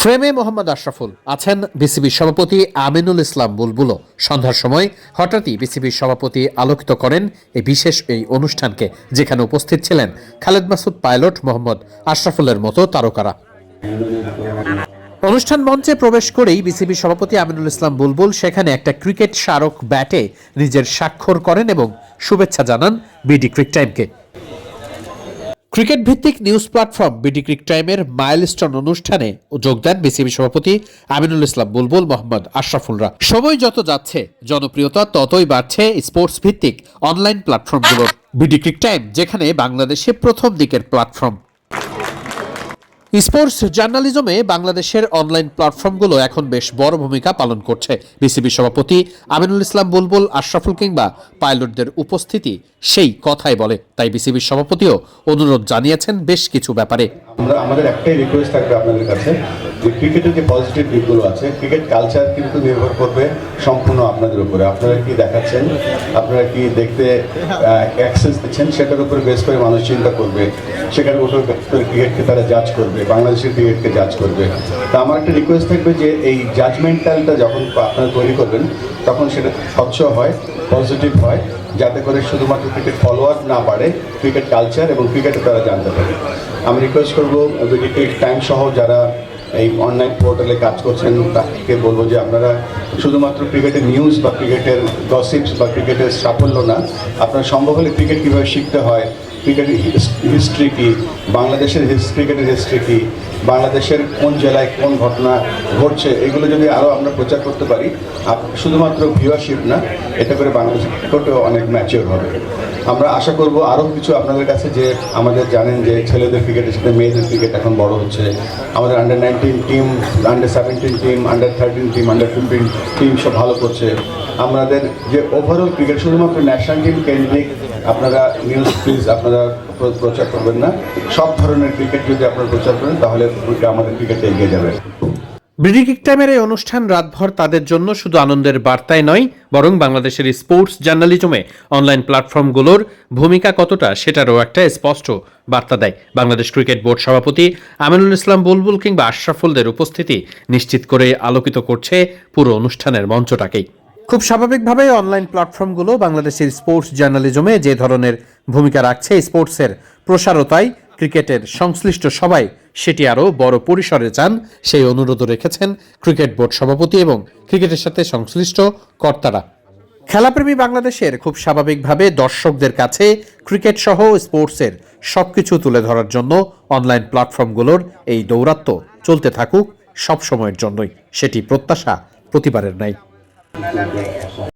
ফ্রেমে মোহাম্মদ আশরাফুল আছেন বিসিবির সভাপতি আমিনুল ইসলাম বুলবুলও। সন্ধ্যার সময় হঠাৎই বিসিবির সভাপতি আলোকিত করেন এই বিশেষ এই অনুষ্ঠানকে, যেখানে উপস্থিত ছিলেন খালেদ মাসুদ পাইলট মোহাম্মদ আশরাফুলের মতো তারকারা। অনুষ্ঠান মঞ্চে প্রবেশ করেই বিসিবি সভাপতি আমিনুল ইসলাম বুলবুল সেখানে একটা ক্রিকেট স্মারক ব্যাটে নিজের স্বাক্ষর করেন এবং শুভেচ্ছা জানান বিডি ক্রিক টাইমকে। ক্রিকেট ভিত্তিক নিউজ প্ল্যাটফর্ম বিডি ক্রিক টাইমের মাইলস্টোন অনুষ্ঠানে যোগ দেন বিসিবি সভাপতি আমিনুল ইসলাম, বুলবুল মোহাম্মদ, আশরাফুলরা। সময় যত যাচ্ছে, জনপ্রিয়তা ততই বাড়ছে স্পোর্টস ভিত্তিক অনলাইন প্ল্যাটফর্মগুলোর। বিডি ক্রিক টাইম, যেখানে বাংলাদেশে প্রথম দিকের প্ল্যাটফর্ম। স্পোর্টস জার্নালিজমে বাংলাদেশের অনলাইন প্ল্যাটফর্মগুলো এখন বেশ বড় ভূমিকা পালন করছে। বিসিবি সভাপতি আমিনুল ইসলাম বুলবুল, আশরাফুল কিংবা পাইলটদের উপস্থিতি সেই কথাই বলে। তাই বিসিবির সভাপতিও অনুরোধ জানিয়েছেন বেশ কিছু ব্যাপারে। আমরা আমাদের একটাই রিকোয়েস্ট থাকবে আপনাদের কাছে যে ক্রিকেটের যে পজিটিভ দিকগুলো আছে, ক্রিকেট কালচার কিন্তু নির্ভর করবে সম্পূর্ণ আপনাদের উপরে। আপনারা কি দেখাচ্ছেন? আপনারা কি দেখতে অ্যাক্সেস দিচ্ছেন? সেটার উপরে বেশ করে মানুষ চিন্তা করবে। সেটার উপর ক্রিকেটকে তারা জাজ করবে, বাংলাদেশের ক্রিকেটকে জাজ করবে। তা আমার একটা রিকোয়েস্ট থাকবে যে এই জাজমেন্টালটা যখন আপনারা তৈরি করবেন, তখন সেটা স্বচ্ছ হয়। পজিটিভ হয়, যাতে করে শুধুমাত্র ক্রিকেট ফলোয়ার না বাড়ে ক্রিকেট কালচার এবং ক্রিকেটে তারা জানতে পারে। আমি রিকোয়েস্ট করব ক্রিকেট টাইম সহ যারা এই অনলাইন পোর্টালে কাজ করছেন তাকে বলব যে আপনারা শুধুমাত্র ক্রিকেটের নিউজ বা ক্রিকেটের গসিপস বা ক্রিকেটের সাফল্য না, আপনারা সম্ভব হলে ক্রিকেট কীভাবে শিখতে হয় ক্রিকেটের হিস্ট্রি কী? বাংলাদেশের ক্রিকেটের হিস্ট্রি কী? বাংলাদেশের কোন জেলায় কোন ঘটনা ঘটছে? এগুলো যদি আরও আমরা প্রচার করতে পারি শুধুমাত্র ভিউয়ারশিপ না এটা করে বাংলাদেশ ক্রিকেটও অনেক ম্যাচিওর হবে। আমরা আশা করব আরও কিছু আপনাদের কাছে যে আমাদের জানেন যে ছেলেদের ক্রিকেটের সাথে মেয়েদের ক্রিকেট এখন বড় হচ্ছে। আমাদের under nineteen team under seventeen team under thirteen team under fifteen team সব ভালো করছে। আমাদের যে ওভারঅল ক্রিকেট শুধুমাত্র ন্যাশনাল টিম কেন্দ্রিক, আপনারা নিউজ প্লিজ আপনারা প্র- প্রচার করবেন না। সব ধরনের ক্রিকেট যদি আপনারা প্রচার করেন, তাহলে আমাদের ক্রিকেট এগিয়ে যাবে। বিডি টাইমের এই অনুষ্ঠান রাতভর তাদের জন্য শুধু আনন্দের বার্তাই নয়, বরং বাংলাদেশের স্পোর্টস জার্নালিজমে অনলাইন প্ল্যাটফর্মগুলোর ভূমিকা কতটা সেটারও একটা স্পষ্ট বার্তা দেয় বাংলাদেশ ক্রিকেট বোর্ড সভাপতি আমিনুল ইসলাম বুলবুল কিংবা আশরাফুলদের উপস্থিতি নিশ্চিত করে আলোকিত করছে পুরো অনুষ্ঠানের মঞ্চটাকেই। খুব স্বাভাবিকভাবে অনলাইন প্ল্যাটফর্মগুলো বাংলাদেশের স্পোর্টস জার্নালিজমে যে ধরনের ভূমিকা রাখছে স্পোর্টসের প্রসারতায় ক্রিকেটের সংশ্লিষ্ট সবাই সেটি আরও বড় পরিসরে চান। সেই অনুরোধও রেখেছেন ক্রিকেট বোর্ড সভাপতি এবং ক্রিকেটের সাথে সংশ্লিষ্ট কর্তারা। খেলাপ্রেমী বাংলাদেশের খুব স্বাভাবিকভাবে দর্শকদের কাছে ক্রিকেট সহ স্পোর্টসের সবকিছু তুলে ধরার জন্য অনলাইন প্ল্যাটফর্মগুলোর এই দৌরাত্ম্য চলতে থাকুক সব সময়ের জন্যই। সেটি প্রত্যাশা প্রতিবারের নাই Ngo 了